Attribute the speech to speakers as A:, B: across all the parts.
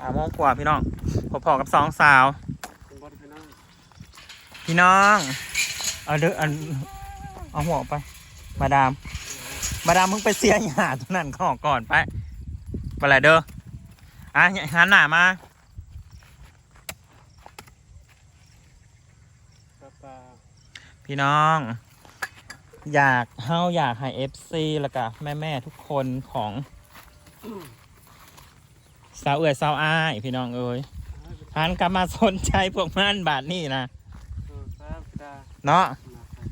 A: อ่าโมงกว่าพี่น้องพอๆกับสองสาว
B: เป็นบอลไปนั่ง
A: พี่น้อง เอาเด้ออันเอาหัวออกไป มาดาม มาดามมึงไปเสียหยาตัวนั้นขอก่อนไป ไปเลยเด้อ อะหันหน้ามา
B: ปลาปลา
A: พี่น้อง อยากเฮาอยากให้เอฟซีแล้วก็แม่แม่ๆทุกคนของ สาวเอ๋ยสาวอ้ายพี่น้องเอ้ยหันกลับมาสนใจพวกมันบาทนี่นะ
B: เออปลาปลา
A: เนาะ
B: มาครับ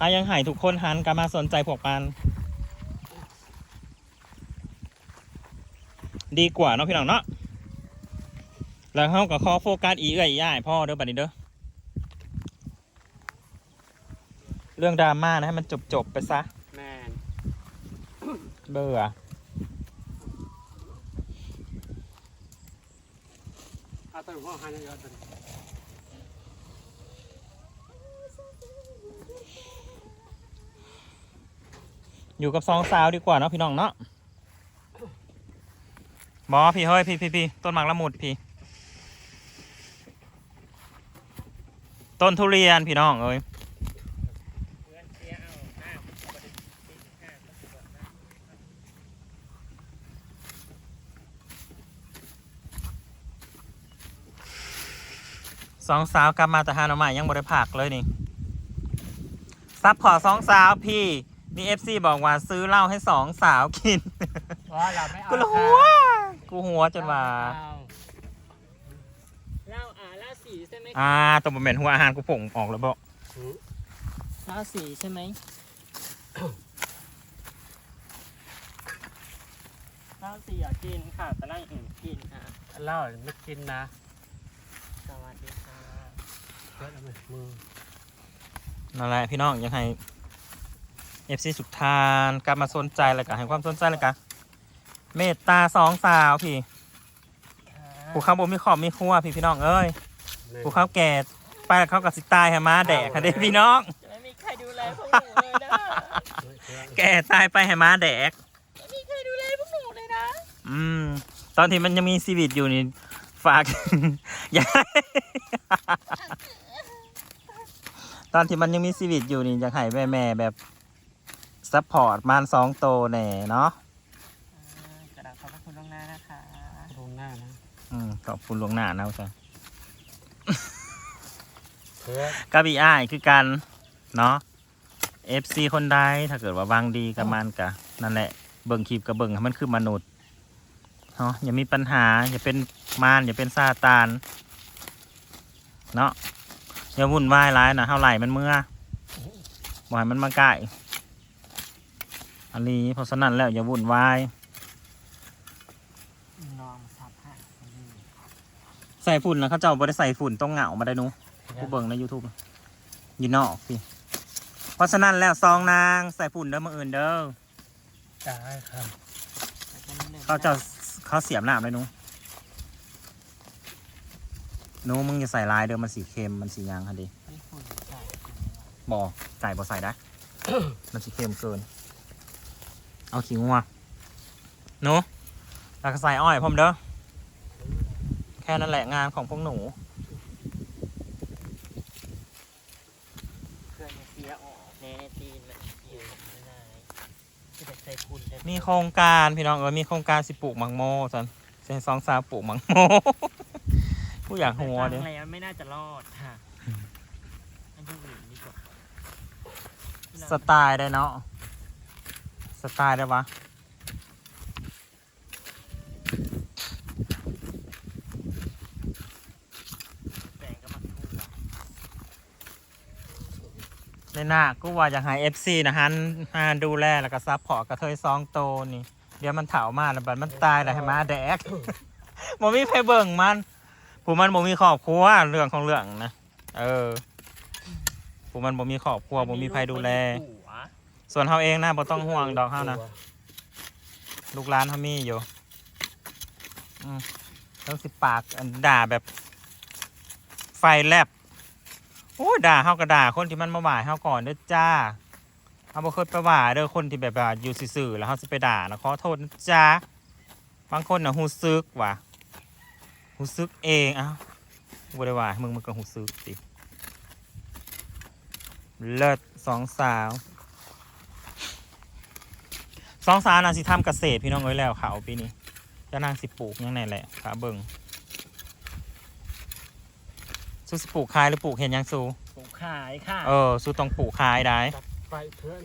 A: อายังให้ทุกคนหันกลับมาสนใจพวกมันดีกว่าเนาะพี่น้องเนาะแล้วเฮากับข้อโฟกัสอีเอ้ยย่ายพ่อเด้อบัดนี้เด้อเรื่องดราม่านะให้มันจบจบๆไปซะ
B: แมน
A: เบื่อ
B: อาตัวหัวหันยอะตัว
A: อยู่กับสองสาวดีกว่าเนาะพี่น้องเนาะบอพี่เฮ้ยพี่พี่พี่ต้นหมากละมุดพี่ ต้นทุเรียนพี่น้องเอ้ย สองสาวกลับมาแต่หาหน่อไม้ยังบริผักเลยนี่ซับพอร์ตสองสาวพี่มีเอฟซีบอกว่าซื้อเหล้าให้สองสาวกิน
B: ว่าเราไม่เอา
A: กูละหัว กูหัวจนว่า
C: เหล้าอ่าเหล้าสีใช่ไหม
A: อ่าตัวบะเม็นหัวอาหารกูผงออกแล้วบอก
C: เหล้าสีใช่ไหมเหล้าสีอยากกินค่ะแต่เหล้าอย่างอื่นกินค่ะ
B: เหล้าไม่กินนะ
C: สวัสดีค่ะ
B: เกิดอะไร มือ
A: นั่นแหละพี่น้องยังให้เอฟซีสุดทานกลับมาสนใจแล้วกันให้ความสนใจแล้วกันเมตตาสองสาวพี่ผู้เข้าบ่มีขอบมีครัวพี่พี่น้องเอ้ยผู้เข้าแก่ไปแล้วเขากับสิตายให้มาแดกค่ะเด้พี่น้อง
C: จะไม่มีใครดูแลพวกหนูเลยนะ
A: แก่ตายไปให้มาแดก
C: ไม่มีใครดูแลพวกหนูเลยนะ
A: อืม ตอนที่มันยังมีชีวิตอยู่นี่ฝากอย่า ตอนที่มันยังมีชีวิตอยู่นี่อยากให้แม่แม่ๆแบบซัพพอร์ตมันสองโตแหน่เนาะ
C: กระดาษขอบพระคุณล่วงหน้านะคะ
B: ตรงหน้านะ
A: อืมขอบคุณหลวงหน้านะจ้ะ
B: เพื่อ
A: กับอีอ้ายคือกันเนาะ FC คนใดถ้าเกิดว่าวางดีกับมันกะนั่นแหละเบิ่งคลิปกับเบิ่งให้มันคือมนุษย์เนาะอย่ามีปัญหา อย่าเป็นมารอย่าเป็นซาตานเนาะ อย่าวุ่นวายร้ายนะเท่าไหร่มันเมื่อบ่ให้มันมาใกล้อันนี้เพราะฉะนั้นแล้วอย่าวุ่นวาย
C: นองสับให้
A: ใส่ฝุ่นนะเขาเจ้าบ่ได้ใส่ฝุ่นต้องเหงามาได้หนูผู้เบิ่งใน YouTube อยู่นอกพี่เพราะฉะนั้นแล้วซองนางใส่ฝุ่นเด้อมืออื่นเด้อ
B: ได้ครับ
A: เขาจะเขาเสียมหนามเลยหนู หนูมึงอย่าใส่ลายเด้อมันสีเค็มมันสียางค่ะดิ
C: นี่ฝุ่นใส่
A: บอใส่บอใส่ได้ มันสีเค็มเกิน เอาขิงงัวหนูแล้วก็ใส่อ้อยพร้อมเด้อ แค่นั้นแหละงานของพวกหนู
C: เครื่องเสียออกแน่ตีนเลยเสียไม่ได้ที่จะใส่คุณได้
A: มีโครงการพี่น้องเออมีโครงการสิปลูกมังโมสันเซนซองซาวปลูกมังโม ผู้อยากหัวเด้
C: เดี๋
A: อ
C: แล้วไม่น่าจะรอดค่ะอันที่อื่นดีกว่า
A: สไตล์ได้เนาะสไตล์ได้ปะ
C: แปลงก็มาทั่ว
A: ในหน้ากูว่าอยากให้เอฟซีนะฮันมาดูแลแล้วก็ซัพพอร์ตกระเทยซองโตนี่ เดี๋ยวมันเถามาแล้วบัดมันตายแล้วให้มาแดกบ่มีใครเบิ่งมัน ผู้มันบ่มีครอบครัวเรื่องของเรื่องนะเออผู้มันบ่มีครอบครัวบ่มีใครดูแล
C: ผัว
A: ส่วนเฮาเองนะบ่ต้องห่วงดอกเฮานะลูกหลานเฮามีอยู่อืมต้องสิปากอันด่าแบบ ไฟแลบโอ้ยด่าเฮาก็ด่าคนที่มันมาบ่ายเฮาก่อนเด้อจ้าเฮาบ่เคยไปว่าเด้อคนที่แบบว่าอยู่ซื่อๆแล้วเฮาสิไปด่านะขอโทษนะจ้าบางคนน่ะฮู้ซึกว่ะ หูซึกเองเอ้าบ่ได้ว่าให้มึงมึงก็หูซึกสิเลิศสองสาว สองสาวน่ะสิทำเกษตรพี่น้องเอ้ยแล้วเขาปีนี้จะนางสิปลูกยังไงแหละขาเบิ่งสู้สิปลูกขายหรือปลูกเห็นยังสู้
C: ปลูกขายค่ะ
A: เออสู้ต้องปลูกขายได้
B: จัดไปเพื่อน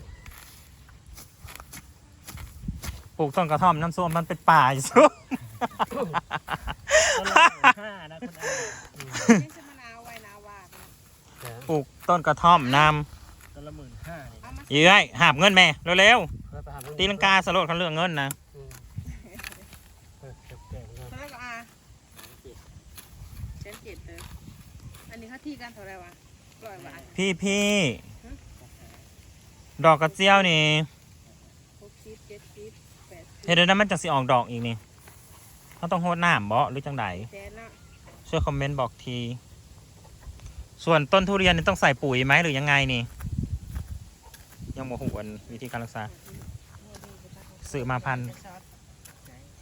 A: ปลูกต้นกระท่อมน้ำส้มมันเป็นป่าอยู่สู้
C: ต้นละ หมื่นห้านะคุณอา
D: นี่จะมะนาวไว้นาวาดนะ
B: แหม
A: ปลูกต้นกระท่อมน
C: ต้นละหมื่นห้าเนี่ย
D: เอามาำ
A: เย้ยหาบเงินแม่เร็ว
B: เพื่อไปหา
A: ๆตีลังกาสลดเขาเรื่องเงินนะ
B: อืมเพื่อเก็บแกงเงิน
D: เท่าไหรก็อาเจ็ดเจ็ดเลยอันนี้ค่าที่กันเท่าไหรวะร้อยบาท
A: พี่พี่ดอกกระเจียวนี่
D: หกสิบเจ็ดสิบแปดสิบ
A: เฮ็ดได้มันจะสิออกดอกอีกนี่ เขาต้องโหดน้ำบ่หรือจังได
D: แสนละ
A: ช่วยคอมเมนต์บอกที ส่วนต้นทุเรียนนี่ต้องใส่ปุ๋ยไหมหรือยังไงนี่ ยังโมโหอันวิธีการรักษา ซื้อมาพัน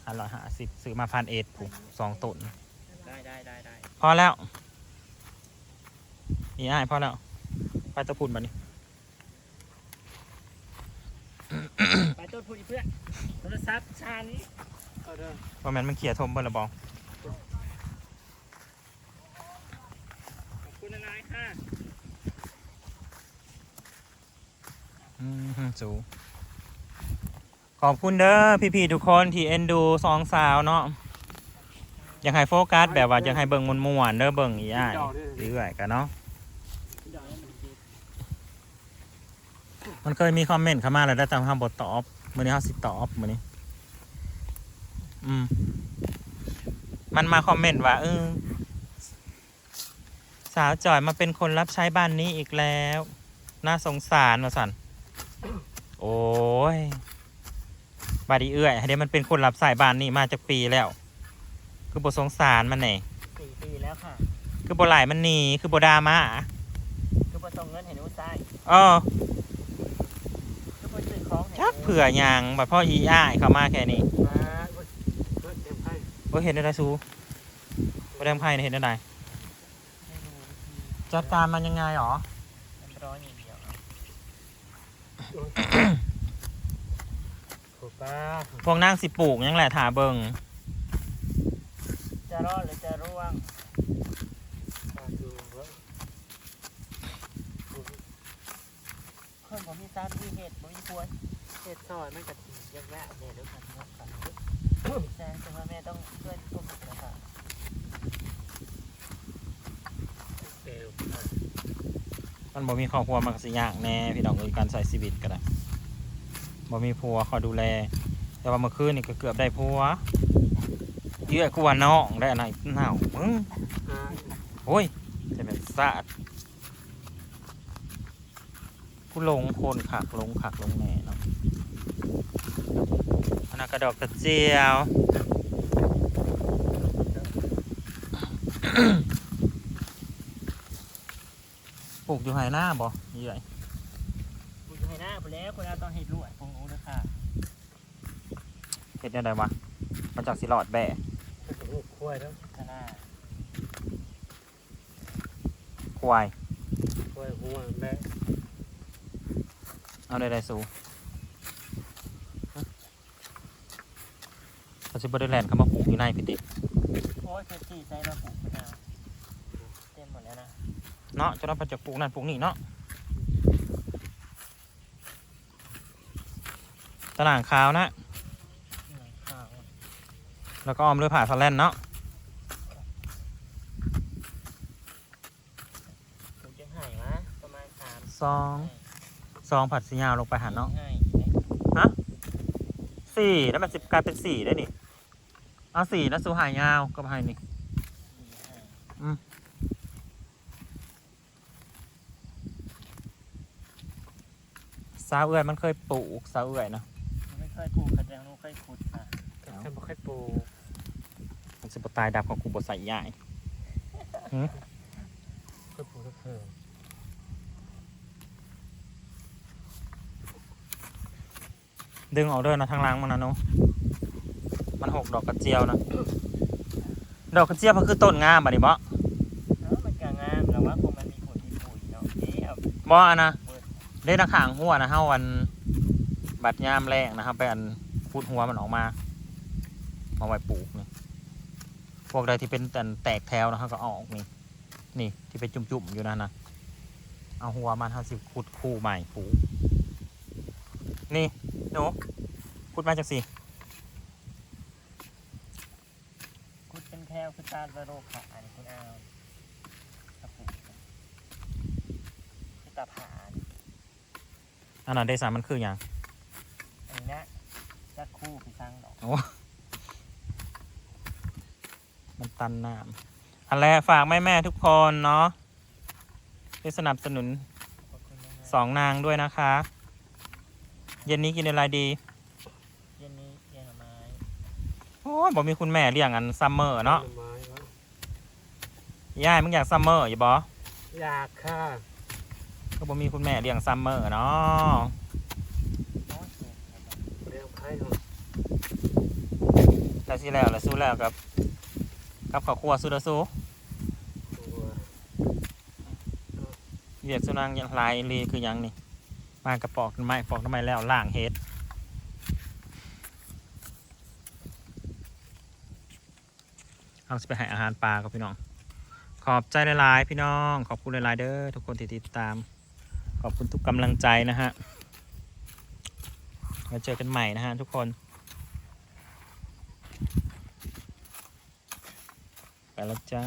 A: อันร้อยห้าสิบซื้อมาพันเอ็ดผูกสองต้น
C: ได้ได้ได้ได้
A: พอแล้วนี่อ้ายพอแล้ว ไปตะพุ่นบัดนี้
C: ไปต้นพูดอีเพื่อนโทรศัพท์ชานี้
B: เอาเด้อ
A: ว่าแมันมันเขี่ยทมเบิ่ละบอ
C: ขอบคุณนายค่ะ
A: อืมสูขอบคุณเด้อพี่ๆทุกคนที่เอ็นดูสองสาวเนาะอยากให้โฟกัสแบบว่าอยากให้เบิ่งมวนๆเด้อเบิ่งอีอ้ายเรื่อยๆกันเนาะ
C: ดอกนี้มันดี
A: มันเคยมีคอมเมนต์เข้ามาแล้วได้ตามคำบทตอบมือนี้เขาสิตอบมือนี้ อืม มันมาคอมเมนต์ว่าเออสาวจอยมาเป็นคนรับใช้บ้านนี้อีกแล้ว น่าสงสารมาสันโอ้ยบาดีเอื้อยเดี๋ยวมันเป็นคนรับสายบ้านนี้มาจากปีแล้ว คือบทสงสารมันไง
C: สี่ปีแล้วค่ะ
A: คือบทไหลายมันหนีคือบทดรามา
C: คือประสงเงินเห็นอุ้ยซ้าย
A: เออ
C: คือประซื้อของ
A: จักเผื่อหยังบัดพ่ออีอ้ายเข้ามาแค่นี้
B: มาเว้ยเพื่อเต็มให้
A: โอ้ยเห็นได้ไรซูประเด็นไพ่เห็นได้ไร
C: ไม่รู้วิธี
A: จัดการมันยังไงหรอ
C: มันร้อนอย่างเดียวเอา
B: ถูกป้า
A: พวกนั่งสิปลูกยังแหละถาเบิง
C: จะรอดหรือจะร่วง
B: ป้าดูว่า
C: คนผมมีทราบมีเหตุผมมีควรเหตุซอยมันกะทิยากแยะเนี่ยเดี๋ยวกันนะกัน แจ้งจะว่าแม่ต้องช่วยตุ้มนะคะ
A: มันบ่มีครอบครัวมันก็สิยากแน่พี่น้องเอ้ยการใส่ชีวิตก็ได้บ่มีผัวคอยดูแล แต่ว่าเมื่อคืนนี่ก็เกือบได้ผัวเยื่อกว่าน้องได้อะไรหนาวมึงโอ้ยจะเป็นซาดผู้ลงคนขักลงขักลงแหน่เนาะ นนั้นกระดอกกระเจียวปลูกอยู่ไหหน้าบ่ยี่ไง
C: คุณให้หน้าไปแล้วคุณอาต้องเห็ดลวดคงรู้นะค่ะ
A: เห็ดยังไงวะมาจากสิหลอดแบะ
B: เป็นลูกควายแล้ว
C: ข้างหน้า
A: ควาย
B: ควายหัวแม่
A: เอาได้ได้สู เขาจะบริแลนด์เขามาปลูกอยู่ในพี่ติ
C: โอ้ยเคจีใจมาปลูกมะนาวเต็มหมดแล้วนะ
A: เนาะจะรับมาจากปลูกนั่นปลูกนี่เนาะตลาดขาวนะ
C: เหนื่อยข้าว
A: แล้วก็ออมด้วยผ่าสแลนเนาะ
C: ปลูกยังไห่วะประมาณสาม
A: ซองซองผัดสียาวลงไปหันเนาะ
C: ไห่
A: สี่แล้วมันจะกลายเป็นสี่ได้นี่เอาสี่แล้วสูหายยาวก็ให้นี่สาวเอื่อยมันเคยปลูกสาวเอื่อยเนาะ
C: ไม่เคยปลูกกระแตงนูเคยขุดค่ะ
B: แต่ฉันบ่ค่อยปู
A: มันจะบตายดับของกูบใส่ใหญ่
B: ค่อยปูสักเพิ่ม
A: ดึงออกเด้อนะทางล่างมันนะเนาะมันหกดอกกระเจียวนะดอกกระเจี๊ยบมันคือต้นงามบัดนี้บ่
C: เนาะมันก็งามแต่ว่าคงมันมีผลมีปุ๋ยเนาะเอ๊ะเอา
A: บ่อันนะ
C: เบิด
A: เล่นขางหัวนะเฮาวันบัดยามแรงนะครับไปอันพูดหัวมันออกมามาไว้ปลูกนี่พวกใดที่เป็นแต่แตกแถวนะเฮาก็เอาออกนี่นี่ที่เป็นจุ่มๆอยู่นั่นนะเอาหัวมันเฮาสิขุดคู่ใหม่ปลูก นี่หนูขุดมาจากสิ
C: คุดเป็นแคลคือตาลโรขาอันนี้คุณเอากระปุกคือตาผาอัน
A: อันนั้นได้สามมันคืออย่าง
C: อันนี้นะจักคู่คือสร้างดอก
A: มันตันน้ำอันแรกฝากแม่แม่ๆทุกคนเนาะที่สนับสนุน
C: ขอบคุณมาก
A: สองนางด้วยนะคะ เย็นนี้กินอะไรดี
C: เย็นนี้เย็นหน่อไม้
A: โอ้ยบอกมีคุณแม่เลี้ยงอันซัมเมอร์เนาะ
B: หไม้วะ
A: ย่ายมึงอยากซัมเมอร์อยู่บอ
B: อยากค่ะ
A: ก็บอกมีคุณแม่เลี้ยงซัมเมอร์เนาะ
C: โอ้ยเจ็บครับ
B: เรียกใครเหรอ
A: แต่สิแล้วแล้วสู้แล้วกับกับข้าวคั่วสู้แล้วสู้
B: ตัว
A: เวียดสุนังยังลายลีคือหยังนี่ มากระปอกทำไม้ปอกทำไม้แล้วล่างเฮ็ดเอาสิไปให้อาหารปลากับพี่น้อง ขอบใจหลายๆพี่น้อง ขอบคุณหลายๆเด้อทุกคนที่ติดตาม ขอบคุณทุกกำลังใจนะฮะมาเจอกันใหม่นะฮะทุกคน ไปแล้วจ้า